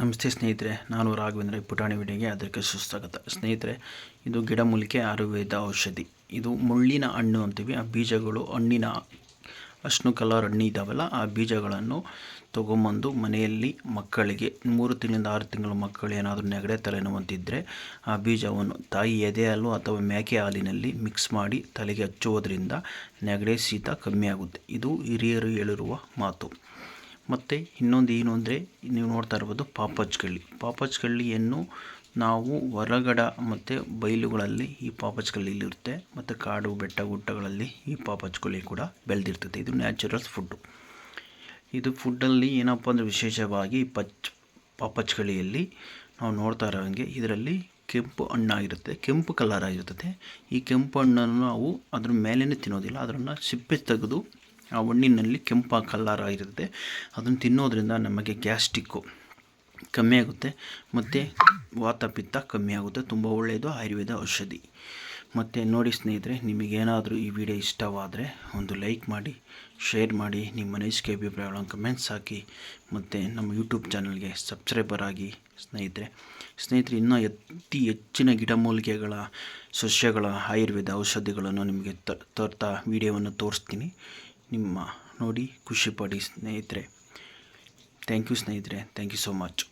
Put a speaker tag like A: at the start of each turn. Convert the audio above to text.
A: ನಮಸ್ತೆ ಸ್ನೇಹಿತರೆ, ನಾನು ರಾಘವೇಂದ್ರ ಪುಟಾಣಿ ವಿಡಿಯೋಗೆ ಅದಕ್ಕೆ ಸುಸ್ವಾಗತ. ಸ್ನೇಹಿತರೆ, ಇದು ಗಿಡಮೂಲಿಕೆ ಆಯುರ್ವೇದ ಔಷಧಿ. ಇದು ಮುಳ್ಳಿನ ಹಣ್ಣು ಅಂತೀವಿ. ಆ ಬೀಜಗಳು ಹಣ್ಣಿನ ಅಷ್ಟು ಕಲರ್ ಹಣ್ಣು ಇದ್ದಾವಲ್ಲ ಆ ಬೀಜಗಳನ್ನು ತೊಗೊಂಬಂದು ಮನೆಯಲ್ಲಿ ಮಕ್ಕಳಿಗೆ, ಮೂರು ತಿಂಗಳಿಂದ ಆರು ತಿಂಗಳ ಮಕ್ಕಳು ಏನಾದರೂ ನೆಗಡೆ ತಲೆನೋವಂತಿದ್ದರೆ ಆ ಬೀಜವನ್ನು ತಾಯಿ ಎದೆ ಹಾಲು ಅಥವಾ ಮೇಕೆ ಹಾಲಿನಲ್ಲಿ ಮಿಕ್ಸ್ ಮಾಡಿ ತಲೆಗೆ ಹಚ್ಚುವುದರಿಂದ ನೆಗಡೆ ಶೀತ ಕಮ್ಮಿ ಆಗುತ್ತೆ. ಇದು ಹಿರಿಯರು ಹೇಳಿರುವ ಮಾತು. ಮತ್ತು ಇನ್ನೊಂದು ಏನು ಅಂದರೆ ನೀವು ನೋಡ್ತಾ ಇರ್ಬೋದು ಪಾಪಚ್ ಕಳ್ಳಿ ಪಾಪಚ್ ಕಳ್ಳಿಯನ್ನು ನಾವು ಹೊರಗಡ ಮತ್ತು ಬಯಲುಗಳಲ್ಲಿ ಈ ಪಾಪಚ್ ಇರುತ್ತೆ ಮತ್ತು ಕಾಡು ಬೆಟ್ಟ ಗುಡ್ಡಗಳಲ್ಲಿ ಈ ಪಾಪಚ್ ಕಳ್ಳಿ ಕೂಡ ಬೆಳೆದಿರ್ತದೆ. ಇದು ನ್ಯಾಚುರಲ್ ಫುಡ್ಡು ಇದು ಫುಡ್ಡಲ್ಲಿ ಏನಪ್ಪ ಅಂದರೆ ವಿಶೇಷವಾಗಿ ಪಚ್ ಪಾಪಚ್ ಪಾಪಚ್ಕಳಿಯಲ್ಲಿ ನಾವು ನೋಡ್ತಾ ಇರೋ ಹಾಗೆ ಇದರಲ್ಲಿ ಕೆಂಪು ಹಣ್ಣಾಗಿರುತ್ತೆ ಕೆಂಪು ಕಲರ್ ಆಗಿರ್ತದೆ. ಈ ಕೆಂಪು ಹಣ್ಣನ್ನು ನಾವು ಅದ್ರ ಮೇಲೇ ತಿನ್ನೋದಿಲ್ಲ. ಅದನ್ನು ಸಿಪ್ಪೆ ತೆಗೆದು ಆ ಹಣ್ಣಿನಲ್ಲಿ ಕೆಂಪು ಕಲರ್ ಇರುತ್ತೆ ಅದನ್ನು ತಿನ್ನೋದ್ರಿಂದ ನಮಗೆ ಗ್ಯಾಸ್ಟಿಕ್ಕು ಕಮ್ಮಿ ಆಗುತ್ತೆ. ಮತ್ತು ವಾತ ಪಿತ್ತ ಕಮ್ಮಿ ಆಗುತ್ತೆ. ತುಂಬ ಒಳ್ಳೆಯದು ಆಯುರ್ವೇದ ಔಷಧಿ. ಮತ್ತು ನೋಡಿ ಸ್ನೇಹಿತರೆ, ನಿಮಗೇನಾದರೂ ಈ ವಿಡಿಯೋ ಇಷ್ಟವಾದರೆ ಒಂದು ಲೈಕ್ ಮಾಡಿ, ಶೇರ್ ಮಾಡಿ, ನಿಮ್ಮ ಅನಿಸಿಕೆ ಅಭಿಪ್ರಾಯಗಳನ್ನು ಕಮೆಂಟ್ಸ್ ಹಾಕಿ, ಮತ್ತು ನಮ್ಮ ಯೂಟ್ಯೂಬ್ ಚಾನಲ್ಗೆ ಸಬ್ಸ್ಕ್ರೈಬರ್ ಆಗಿ ಸ್ನೇಹಿತರೆ. ಸ್ನೇಹಿತರೆ, ಇನ್ನೂ ಅತಿ ಹೆಚ್ಚಿನ ಗಿಡಮೂಲಿಕೆಗಳ, ಸಸ್ಯಗಳ, ಆಯುರ್ವೇದ ಔಷಧಿಗಳನ್ನು ನಿಮಗೆ ತರ್ತಾ ವಿಡಿಯೋವನ್ನು ತೋರಿಸ್ತೀನಿ. ನಿಮ್ಮ ನೋಡಿ ಖುಷಿಪಡಿ ಸ್ನೇಹಿತರೆ. ಥ್ಯಾಂಕ್ ಯು ಸ್ನೇಹಿತರೆ. Thank you so much